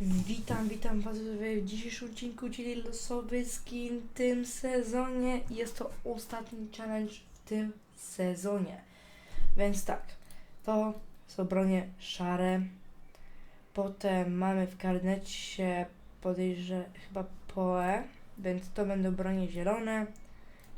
Witam, witam Was w dzisiejszym odcinku, czyli losowy skin w tym sezonie. Jest to ostatni challenge w tym sezonie. Więc tak, to są bronie szare. Potem mamy w karnecie podejrzę chyba poe, więc to będą bronie zielone,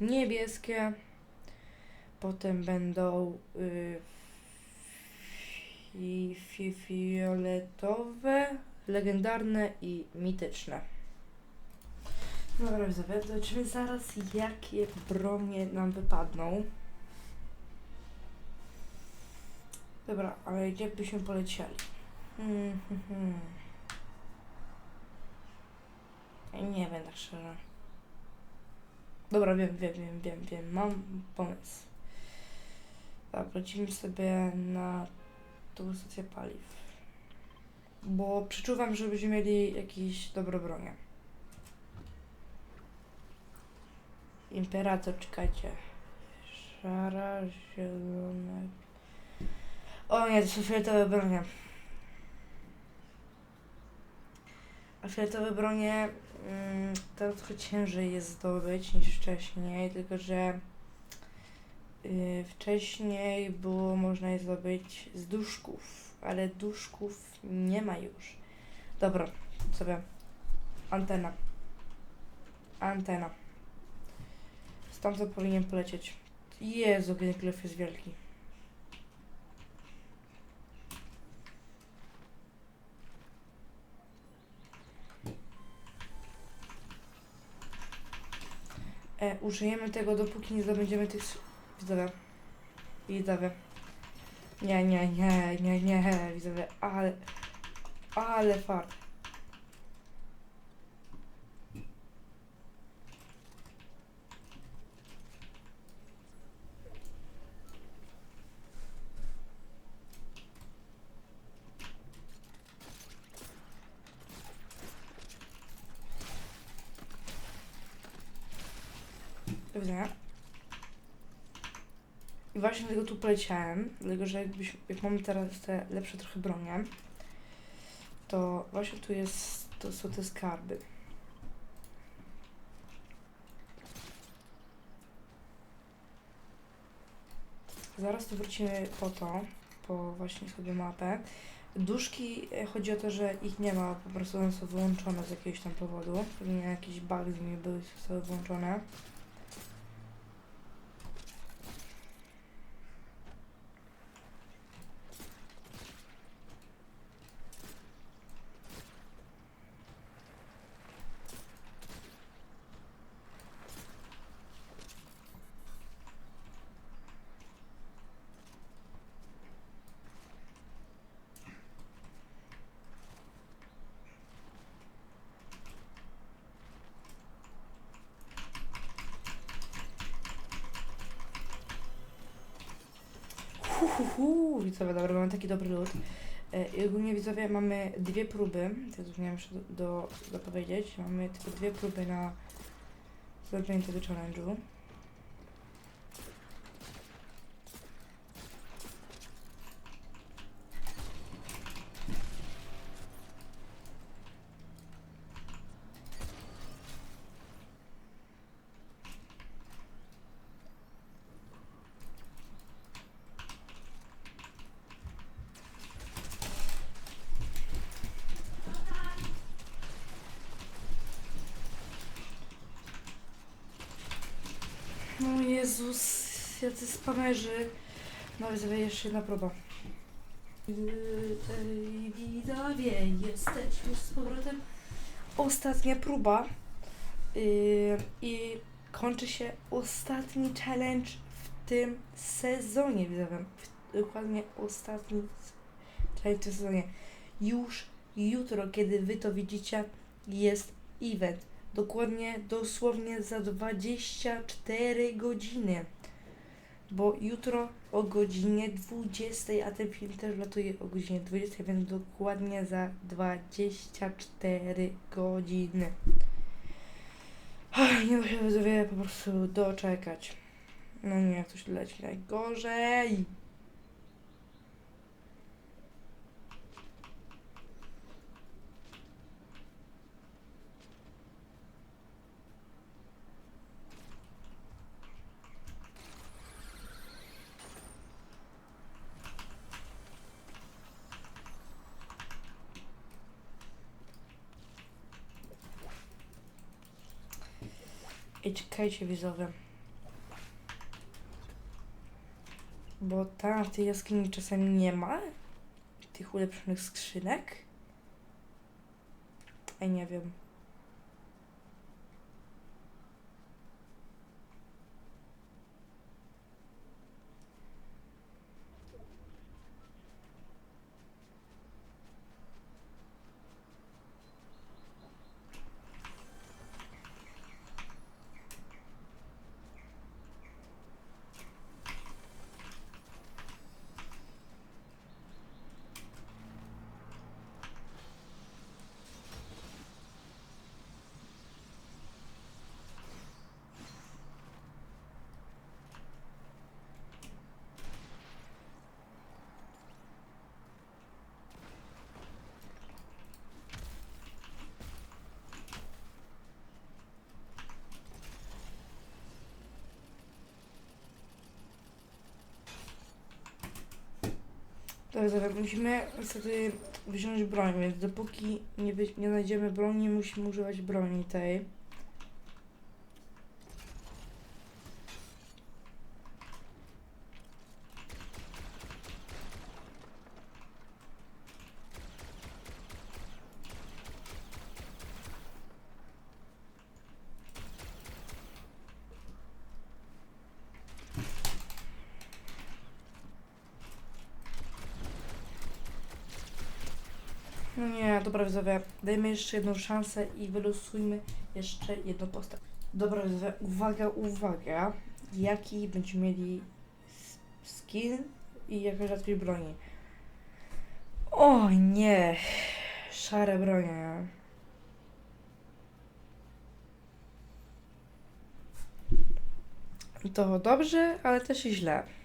niebieskie. Potem będą y, fi, fi, fioletowe, legendarne i mityczne. Dobra, widzowie, zobaczymy zaraz jakie bronie nam wypadną. Dobra, ale gdzie byśmy polecieli? Hmm, hmm, hmm. Nie wiem tak szczerze. Dobra, wiem, wiem, wiem, wiem, wiem. Mam pomysł. Dobra, lecimy sobie na tą stację paliw. Bo przeczuwam, że będziemy mieli jakieś dobre bronie. Imperator, czekajcie. Szara, zielona. O nie, to są fioletowe bronie. A fioletowe bronie mm, teraz trochę ciężej jest zdobyć niż wcześniej, tylko że y, wcześniej było można je zdobyć z duszków, ale duszków nie ma już. Dobra, sobie. Antena. Antena. Stamtąd powinien polecieć. Jezu, ten klif jest wielki. E, użyjemy tego, dopóki nie zdobędziemy tych... Widzowie. Widzowie. Nie, nie, nie, nie, nie, widzowie, ale... Ale fart. Do. I właśnie dlatego tu poleciałem, dlatego że jakbyś, jak mamy teraz te lepsze trochę bronie, to właśnie tu jest, to są te skarby. Zaraz tu wrócimy po to, po właśnie sobie mapę. Duszki, e, chodzi o to, że ich nie ma, po prostu one są wyłączone z jakiegoś tam powodu. Pewnie jakiś bug z nimi były, zostały wyłączone. Widzowie, dobra, mamy taki dobry lód. E, I ogólnie widzowie mamy dwie próby, to już miałem jeszcze do, do, dopowiedzieć. Mamy tylko dwie próby na zrobienie tego challenge'u. No Jezus, jacy spamerzy. No widzowie, jeszcze jedna próba. Ej, Widzowie, jesteśmy z powrotem. Ostatnia próba. Yy, I kończy się ostatni challenge w tym sezonie, widzowie. W- Dokładnie ostatni s- challenge w tym sezonie. Już jutro, kiedy wy to widzicie, jest event. Dokładnie, dosłownie za 24 godziny. Bo jutro o godzinie 20, a ten film też latuje o godzinie 20, więc dokładnie za 24 godziny. Ach, nie muszę widzowie po prostu doczekać. No nie, jak coś leci najgorzej. I czekajcie widzowie. Bo tam w tej jaskini czasami nie ma tych ulepszonych skrzynek. Ej, nie wiem. Tak, zaraz musimy niestety wziąć broń, więc dopóki nie, nie znajdziemy broni, musimy używać broni tej. No nie, dobra widzowie, dajmy jeszcze jedną szansę i wylosujmy jeszcze jedną postać. Dobra widzowie, uwaga, uwaga, jaki będziemy mieli skin i jaka rzadkość broni. O nie, szare bronie. To dobrze, ale też i źle.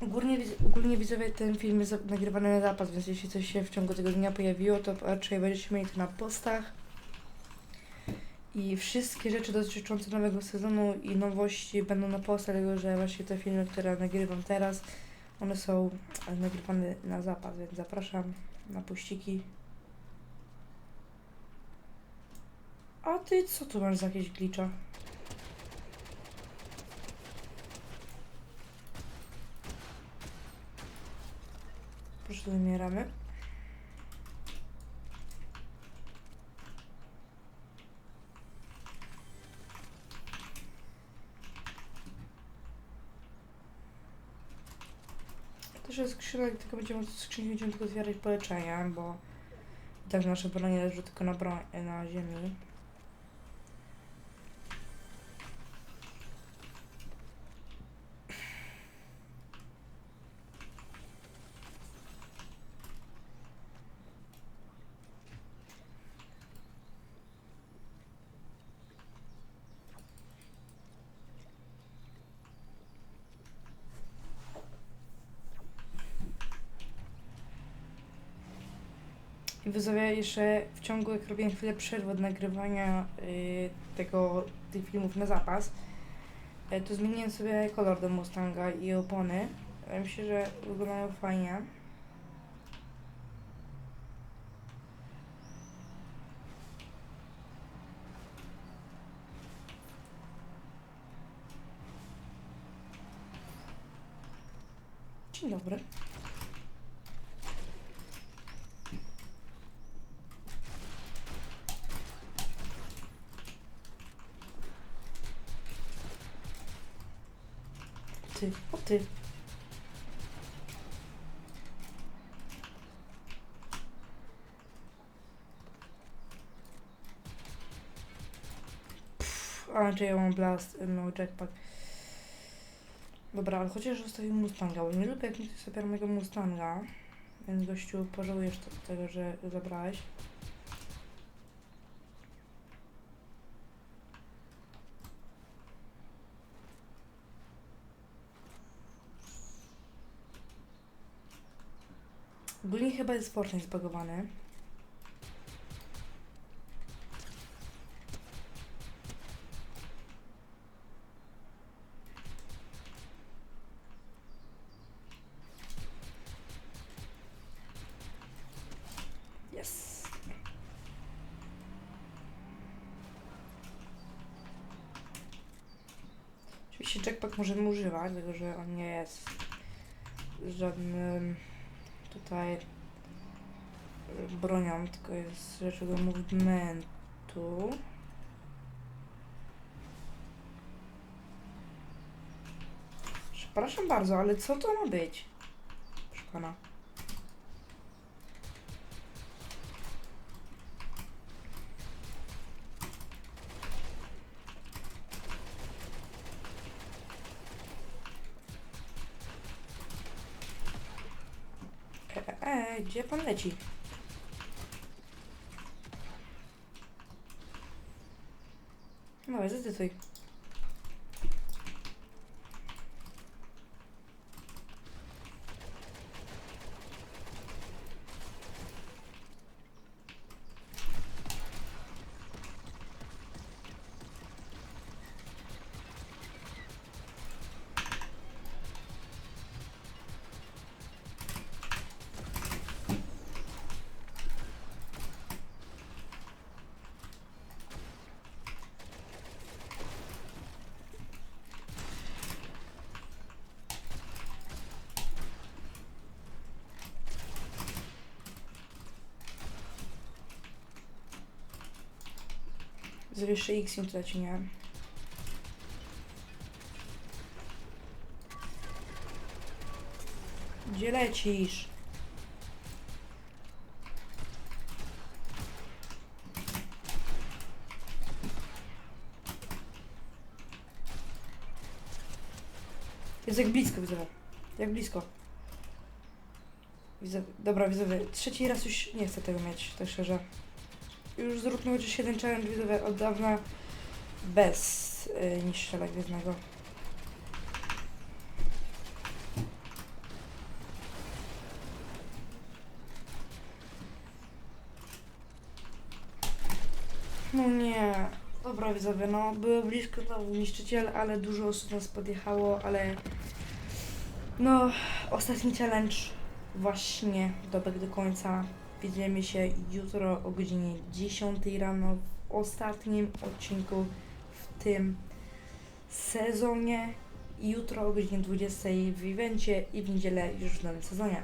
Ogólnie, ogólnie widzowie ten film jest nagrywany na zapas, więc jeśli coś się w ciągu tego dnia pojawiło, to raczej będziecie mieli to na postach. I wszystkie rzeczy dotyczące nowego sezonu i nowości będą na postach, dlatego że właśnie te filmy, które nagrywam teraz, one są nagrywane na zapas, więc zapraszam na puściki. A ty co tu masz za jakieś glicza? Proszę, wymieramy. Też jest skrzynek, tylko będziemy skrzynki będziemy tylko zbierać po leczenia, bo tak nasze bronie leży tylko na, broń, na ziemi. Widzowie, jeszcze w ciągu, jak robiłem chwilę przerwy od nagrywania y, tego, tych filmów na zapas, y, to zmieniłem sobie kolor do Mustanga i opony. Myślę, że wyglądają fajnie. Dzień dobry. Ty, o ty. Pff, A, ja mam blast, no jackpack. Dobra, ale chociaż zostawił Mustanga, bo nie lubię jak nikt sobie mojego Mustanga. Więc gościu, pożałujesz tego, że zabrałeś. Ogólnie chyba jest Fortnite zbagowany. Yes. Oczywiście jackpack możemy używać, dlatego że on nie jest żadnym tutaj bronią, tylko jest rzeczą do movementu. Przepraszam bardzo, ale co to ma być? Proszę pana. E, e, e, gdzie pan leci? No, zdecyduj. Zwyższy X im leci, nie? Gdzie lecisz? Jest jak blisko, widzowie. Jak blisko. Widzę, dobra, widzowie. Trzeci raz już nie chcę tego mieć, tak szczerze. Już zróbmy chociaż jeden challenge widzowie od dawna bez y, niższego gwiezdnego. No nie. Dobra widzowie, no było blisko to niszczyciel, ale dużo osób nas podjechało, ale no ostatni challenge właśnie dobiegł do końca. Widzimy się jutro o godzinie 10 rano w ostatnim odcinku w tym sezonie. Jutro o godzinie 20 w evencie i w niedzielę już w nowym sezonie.